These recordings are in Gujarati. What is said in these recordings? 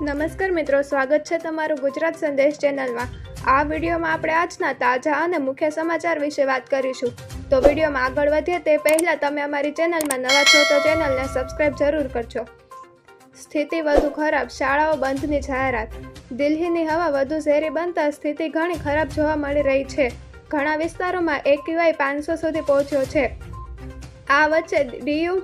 નમસ્કાર મિત્રો, સ્વાગત છે તમારું ગુજરાત સંદેશ ચેનલમાં. આ વિડીયોમાં આપણે આજના તાજા અને મુખ્ય સમાચાર વિશે વાત કરીશું. તો વિડીયોમાં આગળ વધીએ તે પહેલાં તમે અમારી ચેનલમાં નવા છો તો ચેનલને સબસ્ક્રાઇબ જરૂર કરજો. સ્થિતિ વધુ ખરાબ, શાળાઓ બંધની જાહેરાત. દિલ્હીની હવા વધુ ઝેરી બનતા સ્થિતિ ઘણી ખરાબ જોવા મળી રહી છે. ઘણા વિસ્તારોમાં એક્યુઆઈ પાંચસો સુધી પહોંચ્યો છે. આ વચ્ચે ડીયુ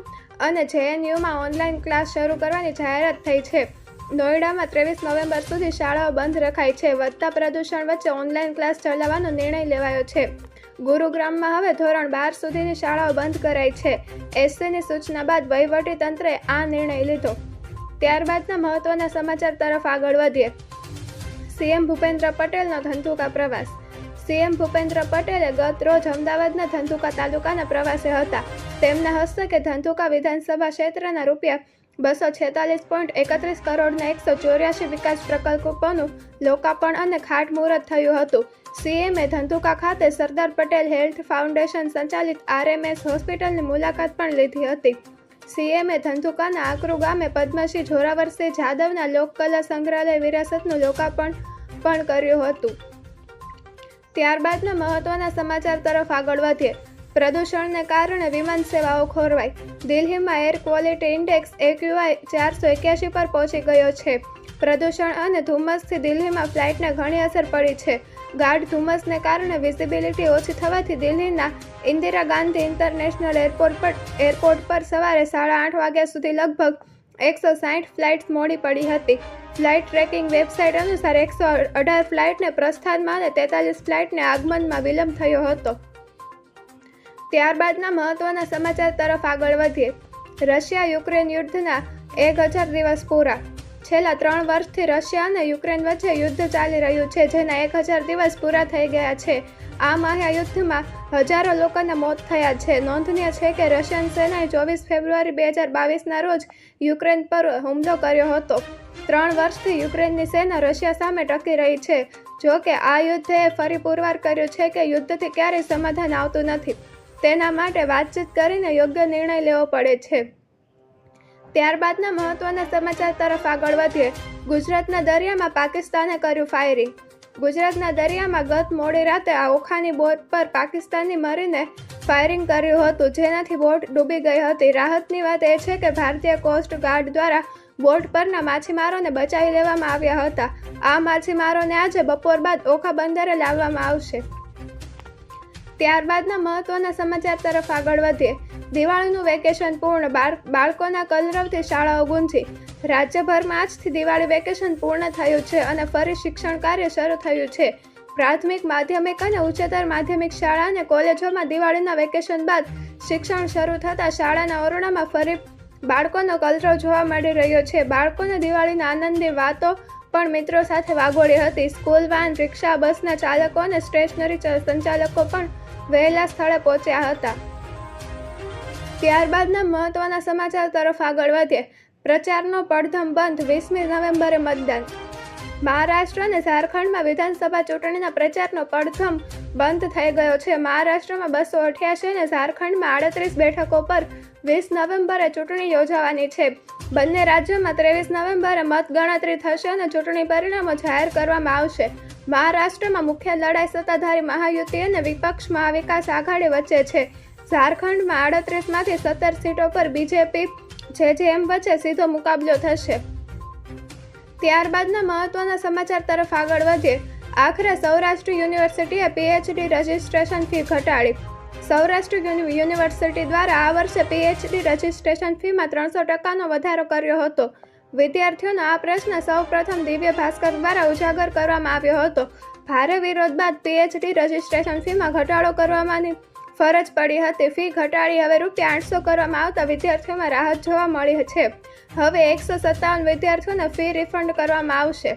અને જેએનયુમાં ઓનલાઈન ક્લાસ શરૂ કરવાની જાહેરાત થઈ છે. નોઈડામાં ત્રેવીસ નવેમ્બર સુધી શાળાઓ બંધ રખાઈ છે. વધતા પ્રદૂષણ વચ્ચે ઓનલાઈન ક્લાસ ચલાવવાનો નિર્ણય લેવાયો છે. ગુરુગ્રામમાં હવે ધોરણ બાર સુધીની શાળાઓ બંધ કરાઈ છે. એસસીની સૂચના બાદ વહીવટી તંત્રે આ નિર્ણય લીધો. ત્યારબાદના મહત્વના સમાચાર તરફ આગળ વધીએ. સીએમ ભૂપેન્દ્ર પટેલનો ધંધુકા પ્રવાસ. સીએમ ભૂપેન્દ્ર પટેલે ગત રોજ અમદાવાદના ધંધુકા તાલુકાના પ્રવાસે હતા. તેમના હસ્તકે ધંધુકા વિધાનસભા ક્ષેત્રના રૂપિયા બસો છેતાલીસ પોઈન્ટ એકત્રીસ કરોડના એકસો ચોર્યાસી વિકાસ પ્રકલ્પોનું લોકાર્પણ અને ખાતમુહૂર્ત થયું હતું. સીએમએ ધંધુકા ખાતે સરદાર પટેલ હેલ્થ ફાઉન્ડેશન સંચાલિત આરએમએસ હોસ્પિટલની મુલાકાત પણ લીધી હતી. સીએમએ ધંધુકાના આકરુ ગામે પદ્મશ્રી જોરાવરસિંહ જાદવના લોકકલા સંગ્રહાલય વિરાસતનું લોકાર્પણ પણ કર્યું હતું. ત્યારબાદના મહત્વના સમાચાર તરફ આગળ વધીએ. પ્રદૂષણને કારણે વિમાન સેવાઓ ખોરવાઈ. દિલ્હીમાં એર ક્વોલિટી ઇન્ડેક્સ એક્યુઆઈ ચારસો એક્યાસી પર પહોંચી ગયો છે. પ્રદૂષણ અને ધુમ્મસથી દિલ્હીમાં ફ્લાઇટને ઘણી અસર પડી છે. ગાઢ ધુમ્મસને કારણે વિઝિબિલિટી ઓછી થવાથી દિલ્હીના ઇન્દિરા ગાંધી ઇન્ટરનેશનલ એરપોર્ટ પર એરપોર્ટ પર સવારે સાડા આઠ વાગ્યા સુધી લગભગ એકસો સાઠ ફ્લાઇટ્સ મોડી પડી હતી. ફ્લાઇટ ટ્રેકિંગ વેબસાઇટ અનુસાર એકસો અઢાર ફ્લાઇટને પ્રસ્થાનમાં અને તેતાલીસ ફ્લાઇટને આગમનમાં વિલંબ થયો હતો. ત્યારબાદના મહત્વના સમાચાર તરફ આગળ વધીએ. રશિયા યુક્રેન યુદ્ધના એક હજાર દિવસ પૂરા. છેલ્લા ત્રણ વર્ષથી રશિયા અને યુક્રેન વચ્ચે યુદ્ધ ચાલી રહ્યું છે, જેના એક હજાર દિવસ પૂરા થઈ ગયા છે. આ મહાયુદ્ધમાં હજારો લોકોના મોત થયા છે. નોંધનીય છે કે રશિયન સેનાએ ચોવીસ ફેબ્રુઆરી બે હજાર બાવીસના રોજ યુક્રેન પર હુમલો કર્યો હતો. ત્રણ વર્ષથી યુક્રેનની સેના રશિયા સામે ટકી રહી છે. જો કે આ યુદ્ધે ફરી પુરવાર કર્યું છે કે યુદ્ધથી ક્યારેય સમાધાન આવતું નથી. તેના માટે વાતચીત કરીને યોગ્ય નિર્ણય લેવો પડે છે. ત્યારબાદના મહત્વના સમાચાર તરફ આગળ વધીએ. ગુજરાતના દરિયામાં પાકિસ્તાને કર્યું ફાયરિંગ ગુજરાતના દરિયામાં ગત મોડી રાતે આ ઓખાની બોટ પર પાકિસ્તાની મરીને ફાયરિંગ કર્યું હતું, જેનાથી બોટ ડૂબી ગઈ હતી. રાહતની વાત એ છે કે ભારતીય કોસ્ટ ગાર્ડ દ્વારા બોટ પરના માછીમારોને બચાવી લેવામાં આવ્યા હતા. આ માછીમારોને આજે બપોર બાદ ઓખા બંદરે લાવવામાં આવશે. ત્યારબાદના મહત્વના સમાચાર તરફ આગળ વધીએ. દિવાળીનું વેકેશન પૂર્ણ, બાળ, બાળકોના કલરવથી શાળાઓ ગુંજી. રાજ્યભરમાં આજથી દિવાળી વેકેશન પૂર્ણ થયું છે અને ફરી શિક્ષણ કાર્ય શરૂ થયું છે. પ્રાથમિક, માધ્યમિક અને ઉચ્ચતર માધ્યમિક શાળા અને કોલેજોમાં દિવાળીના વેકેશન બાદ શિક્ષણ શરૂ થતાં શાળાના ઓરડામાં ફરી બાળકોનો કલરવ જોવા મળી રહ્યો છે. બાળકોને દિવાળીના આનંદની વાતો પણ મિત્રો સાથે વાગોળી હતી. સ્કૂલ વાન, રિક્ષા, બસના ચાલકો અને સ્ટેશનરી સંચાલકો પણ વહેલા સ્થળે પહોંચ્યા હતા. ત્યારબાદના મહત્વના સમાચાર તરફ આગળ વધીએ. પ્રચારનો પડધમ બંધ વીસમી નવેમ્બરે મતદાન. મહારાષ્ટ્ર અને ઝારખંડમાં વિધાનસભા ચૂંટણીના પ્રચારનો પડધમ બંધ થઈ ગયો છે. મહારાષ્ટ્રમાં બસો અઠ્યાસી અને ઝારખંડમાં આડત્રીસ બેઠકો પર વીસ નવેમ્બરે ચૂંટણી યોજાવાની છે. બંને રાજ્યોમાં ત્રેવીસ નવેમ્બરે મતગણતરી થશે અને ચૂંટણી પરિણામો જાહેર કરવામાં આવશે. મહારાષ્ટ્રમાં મુખ્ય લડાઈ સત્તાધારી મહાયુતિ અને વિપક્ષમાં વિકાસ આઘાડી વચ્ચે છે. ઝારખંડમાં આડત્રીસમાંથી સત્તર સીટો પર બીજેપી જેજેએમ વચ્ચે સીધો મુકાબલો થશે. ત્યારબાદના મહત્વના સમાચાર તરફ આગળ વધીએ. આખરે સૌરાષ્ટ્ર યુનિવર્સિટીએ પીએચડી રજિસ્ટ્રેશન ફી ઘટાડી. સૌરાષ્ટ્ર યુનિવર્સિટી દ્વારા આ વર્ષે પીએચડી રજિસ્ટ્રેશન ફીમાં ત્રણસો ટકાનો વધારો કર્યો હતો. વિદ્યાર્થીઓનો આ પ્રશ્ન સૌપ્રથમ દિવ્ય ભાસ્કર દ્વારા ઉજાગર કરવામાં આવ્યો હતો. ભારે વિરોધ બાદ પીએચડી રજિસ્ટ્રેશન ફીમાં ઘટાડો કરવાની ફરજ પડી હતી. ફી ઘટાડી હવે રૂપિયા આઠસો કરવામાં આવતા વિદ્યાર્થીઓમાં રાહત જોવા મળી છે. હવે એકસો સત્તાવન વિદ્યાર્થીઓને ફી રિફંડ કરવામાં આવશે.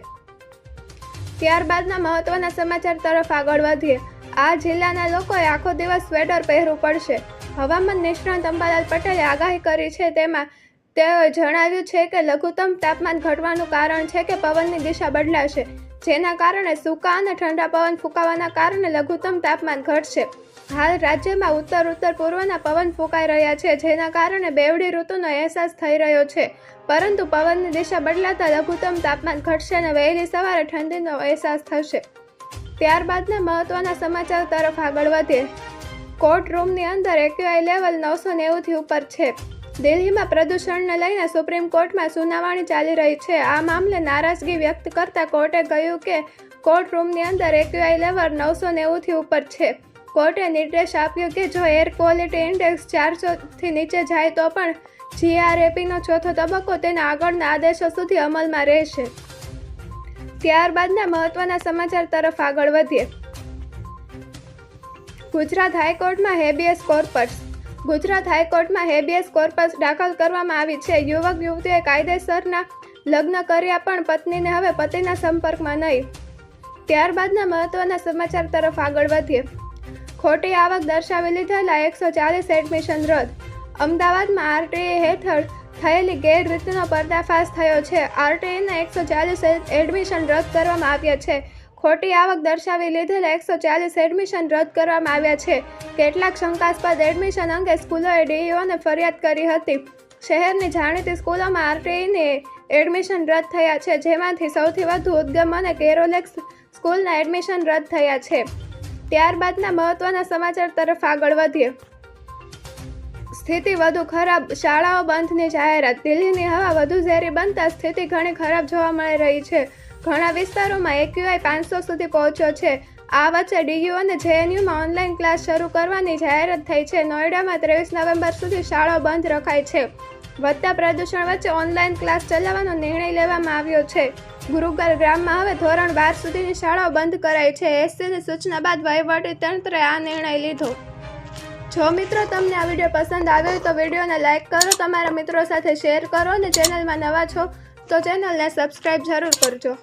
ત્યારબાદના મહત્વના સમાચાર તરફ આગળ વધીએ. આ જિલ્લાના લોકોએ આખો દિવસ સ્વેટર પહેરવું પડશે. હવામાન નિષ્ણાંત અંબાલાલ પટેલે આગાહી કરી છે, તેમાં તેઓએ જણાવ્યું છે કે લઘુત્તમ તાપમાન ઘટવાનું કારણ છે કે પવનની દિશા બદલાશે, જેના કારણે સૂકા અને ઠંડા પવન ફૂંકાવાના કારણે લઘુત્તમ તાપમાન ઘટશે. હાલ રાજ્યમાં ઉત્તર ઉત્તર પૂર્વના પવન ફૂંકાઈ રહ્યા છે, જેના કારણે બેવડી ઋતુનો અહેસાસ થઈ રહ્યો છે. પરંતુ પવનની દિશા બદલાતા લઘુત્તમ તાપમાન ઘટશે અને વહેલી સવારે ઠંડીનો અહેસાસ થશે. ત્યારબાદના મહત્વના સમાચાર તરફ આગળ વધીએ. કોર્ટ રૂમની અંદર એક્યુઆઈ લેવલ નવસો નેવુંથી ઉપર છે. દિલ્હીમાં પ્રદૂષણને લઈને સુપ્રીમ કોર્ટમાં સુનાવણી ચાલી રહી છે. આ મામલે નારાજગી વ્યક્ત કરતા કોર્ટે કહ્યું કે કોર્ટ રૂમની અંદર એક્યુઆઈ લેવલ નવસો નેવુંથી ઉપર છે. કોર્ટે નિર્દેશ આપ્યો કે જો એર ક્વોલિટી ઇન્ડેક્સ ચારસોથી નીચે જાય તો પણ જીઆરએપીનો ચોથો તબક્કો તેના આગળના આદેશો સુધી અમલમાં રહેશે. ત્યારબાદના મહત્વના સમાચાર તરફ આગળ વધીએ. ગુજરાત હાઈકોર્ટમાં હેબિયસ કોર્પસ ગુજરાત હાઈકોર્ટમાં હેબિયસ કોર્પસ દાખલ કરવામાં આવી છે. યુવક યુવતીએ કાયદેસરના લગ્ન કર્યા પણ પત્નીને હવે પતિના સંપર્કમાં નહીં. ત્યારબાદના મહત્વના સમાચાર તરફ આગળ વધીએ. ખોટી આવક દર્શાવી લીધેલા એકસો ચાલીસ એડમિશન રદ. અમદાવાદમાં આરટીએ હેઠળ થયેલી ગેરરીતિનો પર્દાફાશ થયો છે. આરટીઈના એકસો ચાલીસ એડમિશન રદ કરવામાં આવ્યા છે. ખોટી આવક દર્શાવી લીધેલા એકસો ચાલીસ એડમિશન રદ કરવામાં આવ્યા છે. કેટલાક શંકાસ્પદ એડમિશન અંગે સ્કૂલોએ ડીઈઓને ફરિયાદ કરી હતી. શહેરની જાણીતી સ્કૂલોમાં આરટીઈની એડમિશન રદ થયા છે, જેમાંથી સૌથી વધુ ઉદ્ગમ અને કેરોલેક્સ સ્કૂલના એડમિશન રદ થયા છે. ત્યારબાદના મહત્વના સમાચાર તરફ આગળ વધીએ. સ્થિતિ વધુ ખરાબ, શાળાઓ બંધની જાહેરાત, દિલ્હીની હવા વધુ ઝેરી બનતા સ્થિતિ ઘણી ખરાબ જોવા મળી રહી છે. ઘણા વિસ્તારોમાં એક્યુઆઈ પાંચસો સુધી પહોંચ્યો છે. આ વચ્ચે ડીયુ અને જેએનયુમાં ઓનલાઈન ક્લાસ શરૂ કરવાની જાહેરાત થઈ છે. નોઈડામાં ત્રેવીસ નવેમ્બર સુધી શાળાઓ બંધ રખાય છે. વધતા પ્રદૂષણ વચ્ચે ઓનલાઈન ક્લાસ ચલાવવાનો નિર્ણય લેવામાં આવ્યો છે. ગુરુગ્રામમાં હવે ધોરણ બાર સુધીની શાળાઓ બંધ કરાઈ છે. એસસીની સૂચના બાદ વહીવટી તંત્રે આ નિર્ણય લીધો. જો મિત્રો તમને આ વીડિયો પસંદ આવ્યો હોય તો વિડીયોને લાઇક કરો, તમારા મિત્રો સાથે શેર કરો અને ચેનલમાં નવા છો તો ચેનલને સબસ્ક્રાઈબ જરૂર કરજો.